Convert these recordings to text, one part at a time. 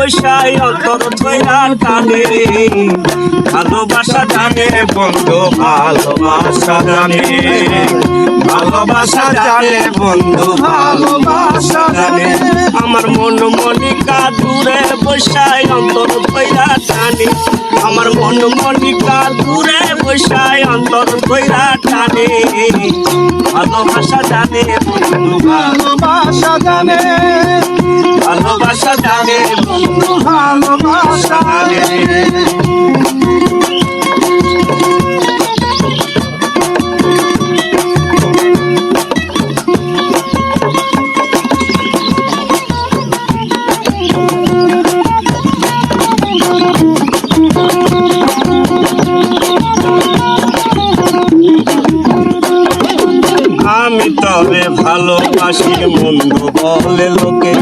বৈশাই অন্তর ধৈরা টানে ভালোবাসা জানে বন্ধু, ভালোবাসা জানে ভালোবাসা জানে বন্ধু, ভালোবাসা জানে আমার মন মনিকা দূরে বৈশাই অন্তর ধৈরা টানে। আমার মন মনিকা দূরে বৈশাই অন্তর ধৈরা টানে। ভালোবাসা জানে বন্ধু, ভালোবাসা জানে ভালোবাসা জানে ভালোবাসা। তবে ভালোবাসি মন্দ বলে লোকে।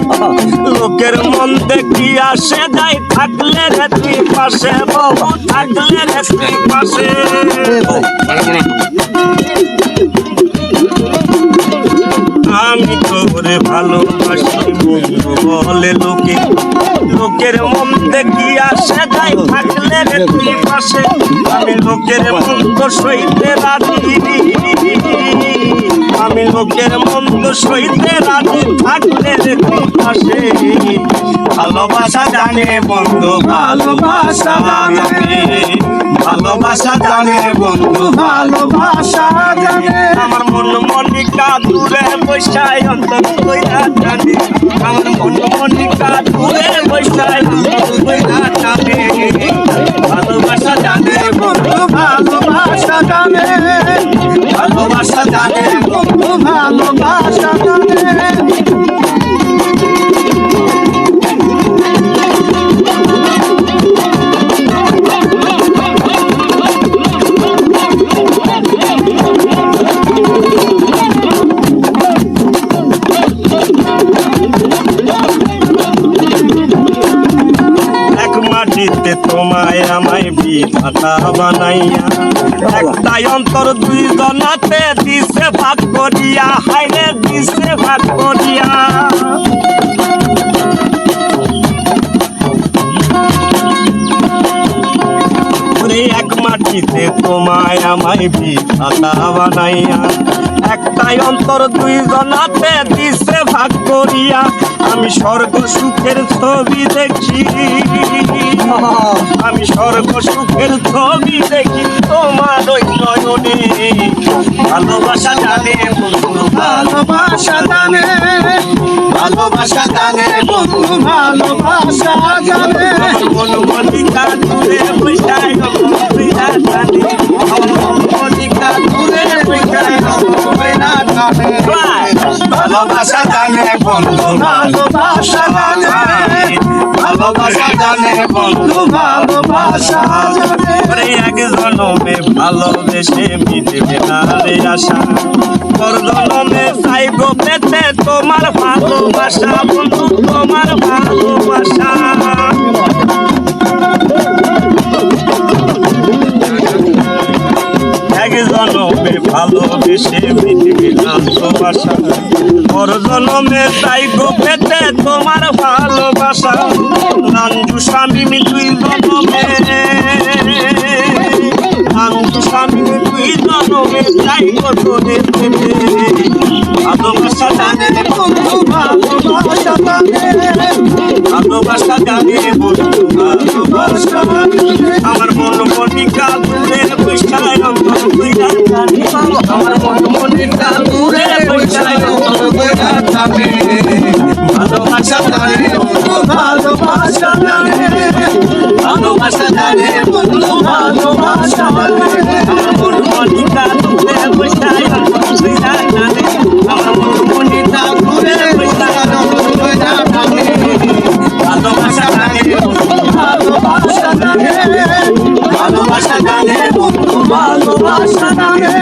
লোকের মন দেখি আসে, যাই থাকলে রে তুই পাশে বহু থাকলে রে তুই পাশে। আমি তোরে ভালোবাসি মন্দ বলে লোকে। লোকের মন দেখি আসে, যাই থাকলে রে তুই পাশে। আমি লোকের মন মন্দ সইতে রাজি। আমি লোকের মন্দ সইতে রাজি থাকলে পাশে ভালোবাসা জানে বন্ধু, ভালোবাসা জানে। ভালোবাসা জানে বন্ধু, ভালোবাসা জানে। আমার মন মনিকা দূরে বৈশাই, অন্তর কইরা জানে আমার মন মনিকা দূরে বৈশাই, অন্তর কইরা তোমায় আমায় বিধাতা বানাইয়া, একটাই অন্তর দুই জনাতে দিছে ভাগ করিয়া, হাইরে দিছে ভাগ করিয়া। মাটিতে তোমায় আমায় বিধাতা বানাইয়া, একটাই অন্তর দুই জনাতে দিছে ভাগ করিয়া, আমি স্বর্গ সুখের ছবি দেখি। আমি স্বর্গ সুখের ছবি দেখি তোমার ওই নয়নে। ভালোবাসা জানে ভালোবাসা জানে। ভালোবাসা জানে বন্ধু ভালোবাসা জানে। বন্ধু বলিকা দূরে বৈশাই বৈরা জানে। বলিকা দূরে বৈশাই বৈরা জানে। ভালোবাসা জানে বন্ধু ভালোবাসা জানে। ভালোবাসা জানে বন্ধু ভালোবাসা জানে এক জনমে ভালোবেসে মিটবে না রে আশা। পর জনমে চাইব তোমার ভালোবাসা, বন্ধু তোমার ভালোবাসা। এক জনমে ভালোবেসে মিটবে না পর জনমে চাইব পেতে তোমার ভালোবাসা। নাঞ্জু স্বামী দুই জনমে। নাঞ্জু স্বামী দুই জনমে তোরে পেতে ভালোবাসা জানে বন্ধু, ভালোবাসা জানে। ভালোবাসা জানে বন্ধু, ভালোবাসা আমার মন মনিকা দূরে বৈশায় আমার মন মনিকা জানে বন্ধু ভালোবাসা আমার মন মনিকা দূরে বৈশায় জানে আমার ভালোবাসা জানে ভালোবাসা জানে বন্ধু ভালোবাসা জানে